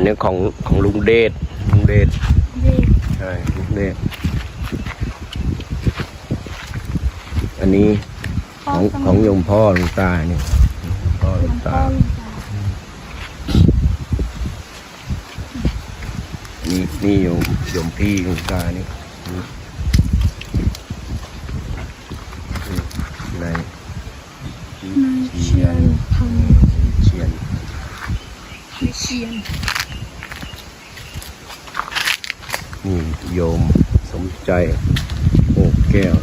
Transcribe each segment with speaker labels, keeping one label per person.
Speaker 1: อันนี้ของของลุงเดชลุงเดช
Speaker 2: นี่
Speaker 1: ใช่ลุงเดชอันนี้
Speaker 2: พ่อ
Speaker 1: ของ
Speaker 2: สมัย
Speaker 1: ของโยมพ่อหลวงตาเนี่ยพ่อหลวง
Speaker 2: พ่อ
Speaker 1: ตา
Speaker 2: ลุงตา
Speaker 1: นี่นี่โยมโยมพี่หลวงตานี่นี่ใน
Speaker 2: นายเชียนพัง
Speaker 1: เชียน
Speaker 2: นายเชียน
Speaker 1: นี่โยมสมใจโอ้แก้ว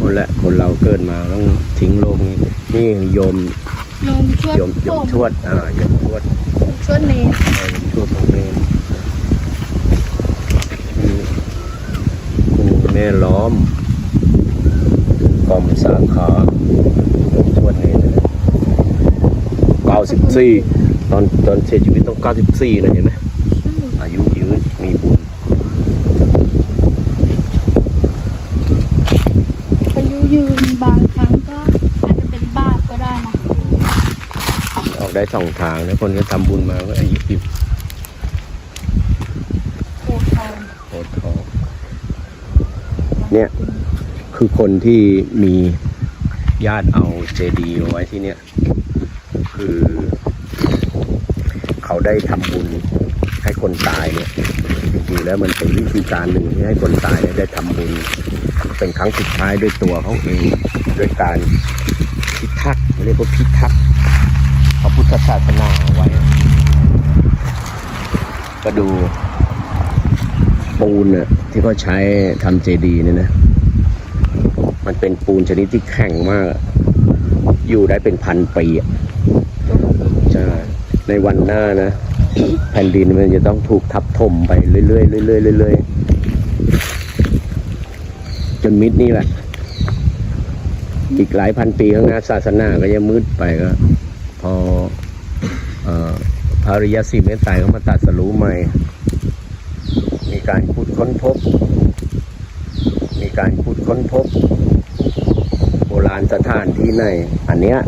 Speaker 1: คนละคนเราเกิดมาต้องทิ้งโลกนี้ นี่โยม
Speaker 2: ลงชวด
Speaker 1: โยมโยมทวดอ่าโยมทวด
Speaker 2: ชวดเนร
Speaker 1: เออโยมทวดของเนรนี่คุณแม่ล้อมกรมสาขาโยมทวดเนรเก้าสิบสี่ตอนตอนเสียชีวิตต้องเก้าสิบสี่นะเห็นไหมอายุยืน มีบุญ
Speaker 2: อายุยืนบางครั้งก็อาจจะเป็นบาปก็ได้นะ
Speaker 1: ออกได้สองทางแล้วคนก็ทำบุญมาก็อายุสิบ
Speaker 2: โคทอง
Speaker 1: โคตรทองเนี่ย คือคนที่มีญาติเอาเจดีย์มาไว้ที่เนี่ย คือ เขาได้ทำบุญ ให้คนตายเนี่ยจริงๆแล้วมันเป็นวิธีการหนึ่งที่ให้คนตายได้ทำบุญ เป็นครั้งสุดท้ายด้วยตัวเขาเองด้วยการพิทักษ์เรียกว่าพิทักษ์พระพุทธศาสนาไว้ ก็ดูปูนเนี่ยที่เขาใช้ทำเจดีย์เนี่ยนะ มันเป็นปูนชนิดที่แข็งมาก อยู่ได้เป็นพันปีอะใช่ในวันหน้านะ แผ่นดินมันจะต้องถูกทับถมไปเรื่อยๆเรื่อยๆเรื่อยๆจนมิดนี่แหละ อีกหลายพันปีข้างหน้าศาสนาก็จะมืดไปก็ พอพระริยสีเมตไตรเขามาตัดสรู้ใหม่ มีการขุดค้นพบ มีการขุดค้นพบ โบราณสถานที่ใน อันเนี้ย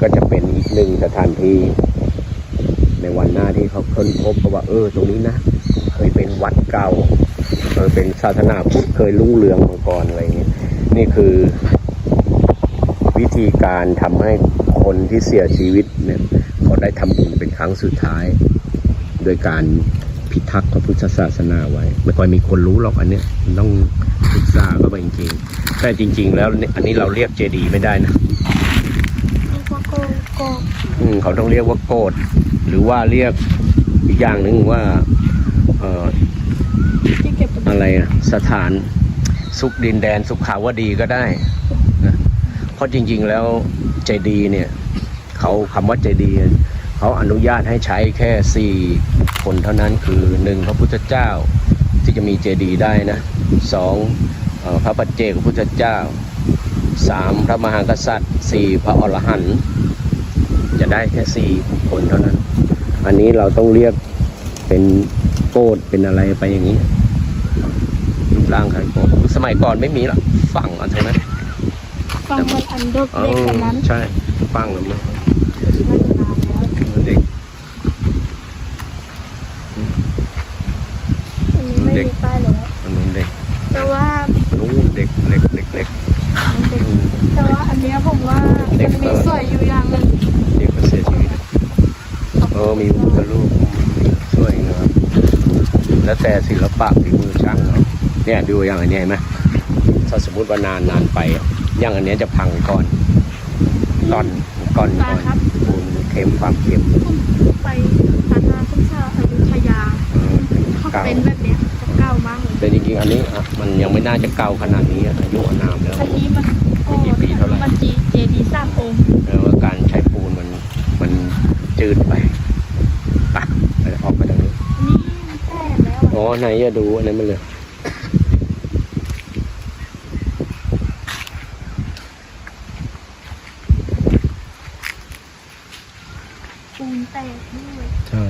Speaker 1: ก็จะเป็นอีกหนึ่งสถานที่ ในวันหน้าที่เขาค้นพบว่าเออตรงนี้นะเคยเป็นวัดเก่าเคยเป็นศาสนาพุทธเคยรุ่งเรืองมาก่อนอะไรเงี้ยนี่คือวิธีการทำให้คนที่เสียชีวิตเนี่ยเขาได้ทำบุญเป็นครั้งสุดท้าย โดยการพิทักษ์พระพุทธศาสนาไว้ ไม่ค่อยมีคนรู้หรอกอันเนี้ยมันต้องศึกษาเข้าไปจริงๆแต่จริง ๆ แล้วอันนี้เราเรียกเจดีย์ไม่ได้นะ
Speaker 2: เรียกว่าโกโก
Speaker 1: อืม เขาต้องเรียกว่าโกดหรือว่าเรียกอีกอย่างหนึ่งว่าเอออะไรสถานสุขดินแดนสุขาวดีก็ได้นะเพราะจริง ๆแล้วเจดีเนี่ยเขาคำว่าเจดีเขาอนุญาตให้ใช้แค่สี่คนเท่านั้นคือหนึ่งพระพุทธเจ้าที่จะมีเจดีย์ได้นะสองพระปัจเจกพระพุทธเจ้าสามพระมหากษัตริย์สี่พระอรหันต์ จะได้แค่สี่บุคคลเท่านั้น อันนี้เราต้องเรียกเป็นโกดเป็นอะไรไปอย่างนี้รูปร่างคล้ายโกดสมัยก่อนไม่มีหรอกฝั่งเอันตรงนั้น
Speaker 2: ฟังมันอันเดอร์
Speaker 1: เอ
Speaker 2: เล็กกว่านั้น
Speaker 1: ใช่ฝั่งแล้วมั้ง
Speaker 2: น่าจะนานแล้ว
Speaker 1: เด็ก
Speaker 2: อันนี้ไม่มีป้ายแล้ว
Speaker 1: อันนู้นเด็ก
Speaker 2: แต่ว่า
Speaker 1: นู้นเด็กเล็กเด็กเล็ก
Speaker 2: เด็กแต่ว่าอันเนี้ยผมว่ามันมีสวยอยู่อย่างหนึ่ง
Speaker 1: เด็กก็เสียชีวิตเออมีพุทธรูปสวยงาม แล้วแต่ศิลปะฝีมือช่างเนาะเนี่ยดูอย่างอันนี้เห็นไหมถ้าสมมติว่านานนานไปอะอย่างอันเนี้ยจะพังก่อนก่อนก่อนก่อนปูนเค็มความเค็ม
Speaker 2: ผมไปพัฒนาศึกษาอยุธยา
Speaker 1: เออ
Speaker 2: เขา
Speaker 1: เก่า
Speaker 2: เป็นแบบเนี้ยจะเก่ามากเลย
Speaker 1: แต่จริงๆอันนี้อะมันยังไม่น่าจะเก่าขนาดนี้อะอายุอานามแล้ว
Speaker 2: อันนี้มันโอ้
Speaker 1: กี่ปีเท่าไหร่
Speaker 2: มันจีเจดีสามองค์
Speaker 1: อันไหนจะดูอันนั้
Speaker 2: นมันเล
Speaker 1: ยปูแตกด้วยใช่